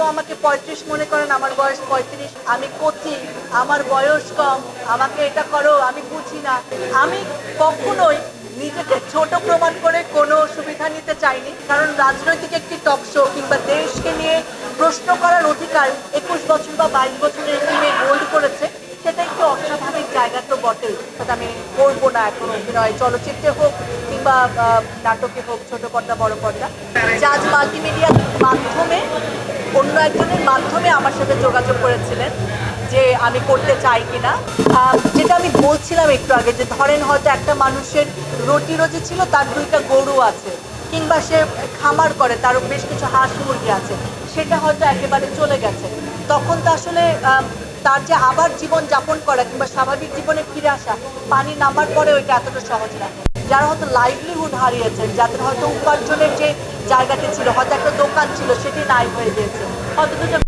কেউ আমাকে পঁয়ত্রিশ মনে করেন, আমার বয়স পঁয়ত্রিশ। আমি কচি, আমার বয়স কম, আমাকে এটা করো, আমি বুঝি না। আমি কখনোই নিজেকে ছোট প্রমাণ করে কোনো সুবিধা নিতে চাইনি। কারণ রাজনৈতিক একটি টকশো কিংবা দেশকে নিয়ে প্রশ্ন করার অধিকার একুশ বছর বা বাইশ বছরের একটি মেয়ে হোল্ড করেছে সেটা একটু অস্বাভাবিক জায়গা তো বটেই সেটা আমি করব না এখন অভিনয় চলচ্চিত্রে হোক কিংবা নাটকে হোক, ছোট পর্দা, বড় পর্দা। জাজ মাল্টিমিডিয়ার মাধ্যমে, অন্য একজনের মাধ্যমে আমার সাথে যোগাযোগ করেছিলেন যে আমি করতে চাই কিনা। যেটা আমি বলছিলাম একটু আগে যে ধরেন হয়তো একটা মানুষের রুটি রোজি ছিল, তার দুইটা গরু আছে, কিংবা সে খামার করে, তার বেশ কিছু হাঁস মুরগি আছে, সেটা হয়তো একেবারে চলে গেছে। তখন তো আসলে তার যে আবার জীবন যাপন করা কিংবা স্বাভাবিক জীবনে ফিরে আসা, পানি নামার পরে ওইটা এতটা সহজ না। যারা হয়তো লাইভলিহুড হারিয়েছেন, যাদের হয়তো উপার্জনের যে জায়গাটি ছিল, হয়তো একটা দোকান ছিল, সেটি নাই হয়ে গিয়েছে। হয়তো দুটো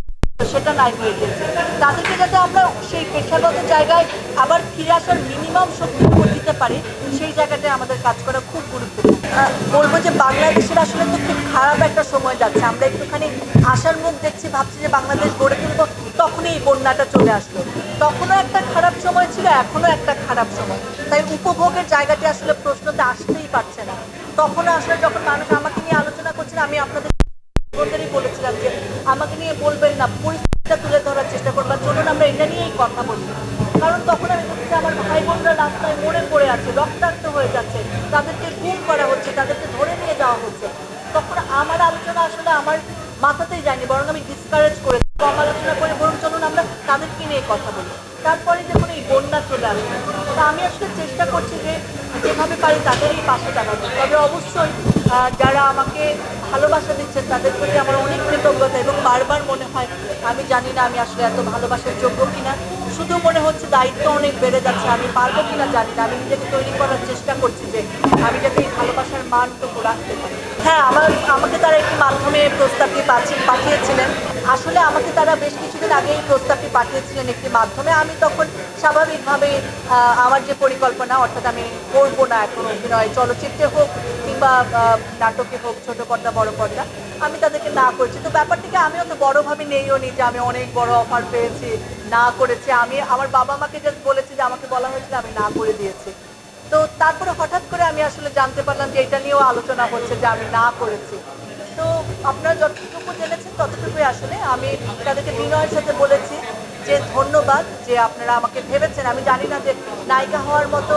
সেটা নাই হয়ে গিয়েছে। তাদেরকে যাতে আমরা সেই পেশাগত জায়গায় আবার ফিরে আসার মিনিমাম শক্তি দিতে পারি, সেই জায়গাটায় আমাদের কাজ করা খুব গুরুত্বপূর্ণ। বলব যে বাংলাদেশের আসলে তো খুব খারাপ একটা সময় যাচ্ছে। আমরা একটুখানি আশার মুখ দেখছি, ভাবছি যে বাংলাদেশ গড়ে তুলবো, তখনই বন্যাটা চলে আসলো। তখনও একটা খারাপ সময় ছিল, এখনও একটা খারাপ সময়। তাই উপভোগের জায়গাটি আসলে প্রশ্নতে আসতেই পারছে না। তখন আসলে যখন মানুষ আমাকে নিয়ে আলোচনা করছিল, আমি আপনাদের বন্ধুদেরই বলেছিলাম যে, আমাকে নিয়ে বলবেন না, পরিস্থিতিটা তুলে ধরার চেষ্টা করবার চলুন আমরা এটা নিয়েই কথা বলি। কারণ তখন আমি বলছি আমার ভাই বোনরা রাস্তায় মরে পড়ে আছে, রক্তাক্ত হয়ে যাচ্ছে। তাদেরকে গুম করা হচ্ছে, তাদেরকে ধরে নিয়ে যাওয়া হচ্ছে। তখন আমার আলোচনা আসলে আমার মাথাতেই যায়নি, বরং আমি ডিসকারেজ করে কম আলোচনা করে বরং চলুন তাদেরকে নিয়ে কথা বলি তারপরে যখন এই বন্যা চলে আসবে, তা আমি আসলে চেষ্টা করছি যে যেভাবে পারি তাদেরই পাশে দাঁড়াবো তবে অবশ্যই যারা আমাকে ভালোবাসা দিচ্ছেন, তাদের প্রতি আমার অনেক কৃতজ্ঞতা এবং বারবার মনে হয়, আমি জানি না আমি আসলে এত ভালোবাসার যোগ্য কিনা। শুধু মনে হচ্ছে দায়িত্ব অনেক বেড়ে যাচ্ছে, আমি পারব কিনা জানি না। আমি নিজেকে তৈরি করার চেষ্টা করছি যে আমি যাতে এই ভালোবাসার মানটুকু রাখতে পারি। হ্যাঁ আমার, আমাকে তারা একটি মাধ্যমে প্রস্তাবটি পাঠিয়েছিলেন। আসলে আমাকে তারা বেশ কিছুদিন আগেই প্রস্তাবটি পাঠিয়েছিলেন একটি মাধ্যমে। আমি তখন স্বাভাবিকভাবে আমার যে পরিকল্পনা, অর্থাৎ আমি করব না এখন অভিনয় চলচ্চিত্রে হোক কিংবা নাটকে হোক, ছোট পর্দা, বড় পর্দা, আমি তাদেরকে না করছি। তো ব্যাপারটিকে আমি অত বড়োভাবে নেইও নি যে আমি অনেক বড় অফার পেয়েছি, না করেছি। আমি, আমার বাবা মাকে জাস্ট বলেছি যে আমাকে বলা হয়েছিল আমি না করে দিয়েছি। তো তারপরে হঠাৎ করে আমি আসলে জানতে পারলাম যে এটা নিয়েও আলোচনা হচ্ছে যে আমি না করেছি। তো আপনারা যতটুকু জেনেছেন ততটুকুই আসলে আমি তাদেরকে বিনয়ের সাথে বলেছি যে ধন্যবাদ যে আপনারা আমাকে ভেবেছেন। আমি জানি না যে নায়িকা হওয়ার মতো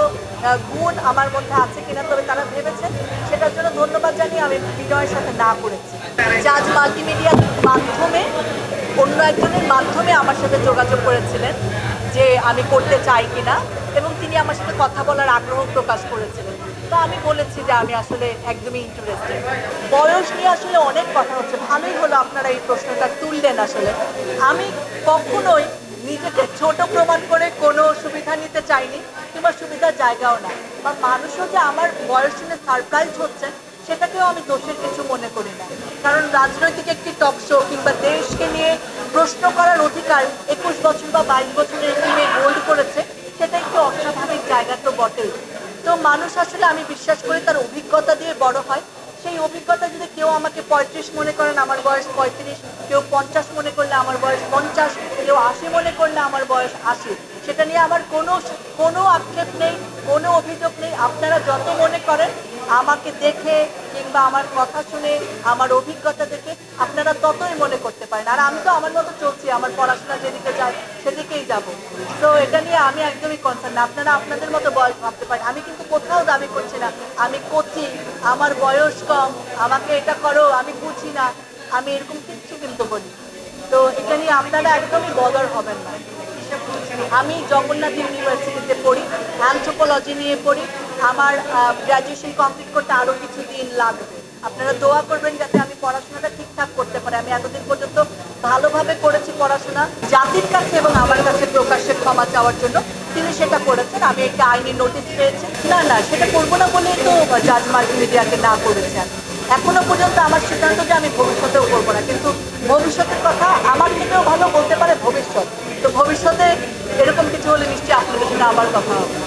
গুণ আমার মধ্যে আছে কিনা, তবে তারা ভেবেছেন। সেটার জন্য ধন্যবাদ জানিয়ে আমি বিনয়ের সাথে না করেছি। জাজ মাল্টিমিডিয়ার মাধ্যমে, অন্য একজনের মাধ্যমে আমার সাথে যোগাযোগ করেছিলেন যে আমি করতে চাই কিনা। এবং তিনি আমার সাথে কথা বলার আগ্রহ প্রকাশ করেছিলেন। তো আমি বলেছি যে আমি আসলে একদমই ইন্টারেস্টেড বয়স নিয়ে আসলে অনেক কথা হচ্ছে। ভালোই হলো আপনারা এই প্রশ্নটা তুললেন আসলে। আমি কখনোই নিজেকে ছোট প্রমাণ করে কোনো সুবিধা নিতে চাইনি কিংবা সুবিধার জায়গাও না বা মানুষও যে আমার বয়স শুনে সারপ্রাইজ হচ্ছে, সেটাকেও আমি দোষের কিছু মনে করি না। কারণ রাজনৈতিক একটি টক শো কিংবা দেশকে নিয়ে প্রশ্ন করার অধিকার একুশ বছর বা বাইশ বছরের একটি মেয়ে হোল্ড করেছে। একটু অস্বাভাবিক জায়গা তো বটেই। তো মানুষ আসলে আমি বিশ্বাস করি তার অভিজ্ঞতা দিয়ে বড় হয়। সেই অভিজ্ঞতা যদি কেউ আমাকে পঁয়ত্রিশ মনে করেন আমার বয়স পঁয়ত্রিশ, কেউ পঞ্চাশ মনে করলে আমার বয়স পঞ্চাশ, কেউ আশি মনে করলে আমার বয়স আশি। সেটা নিয়ে আমার কোনো কোনো আক্ষেপ নেই, কোনো অভিযোগ নেই। আপনারা যত মনে করেন আমাকে দেখে কিংবা আমার কথা শুনে, আমার অভিজ্ঞতা দেখে আপনারা ততই মনে করতে পারেন। আর আমি তো আমার মতো চলছি, আমার পড়াশোনা যেদিকে যায় সেদিকেই যাব। তো এটা নিয়ে আমি একদমই কনসার্ন আপনারা আপনাদের মতো বয়স ভাবতে পারেন। আমি কিন্তু কোথাও দাবি করছি না। আমি কচি, আমার বয়স কম, আমাকে এটা করো, আমি বুঝি না। আমি এরকম কিচ্ছু কিন্তু বলি। তো এটা নিয়ে আপনারা একদমই বদর হবেন না। আমি জগন্নাথ ইউনিভার্সিটিতে পড়ি অ্যানথ্রোপোলজি নিয়ে পড়ি। আমার গ্র্যাজুয়েশন কমপ্লিট করতে আরও কিছু দিন লাগবে। আপনারা দোয়া করবেন যাতে আমি পড়াশোনাটা ঠিকঠাক করতে পারি। আমি এতদিন পর্যন্ত ভালোভাবে করেছি পড়াশোনা। জাতির কাছে এবং আমার কাছে প্রকাশ্যে ক্ষমা চাওয়ার জন্য তিনি সেটা করেছেন। আমি একটা আইনি নোটিশ পেয়েছি। না না, সেটা করব না বলেই তো জাজ মাল্টিমিডিয়াকে না করেছেন। এখনও পর্যন্ত আমার সিদ্ধান্ত যে আমি ভবিষ্যতেও করব না। কিন্তু ভবিষ্যতের কথা আমার থেকেও ভালো বলতে পারে ভবিষ্যৎ তো ভবিষ্যতে এরকম কিছু হলে নিশ্চয়ই আপনাদের সাথে আবার কথা হবে।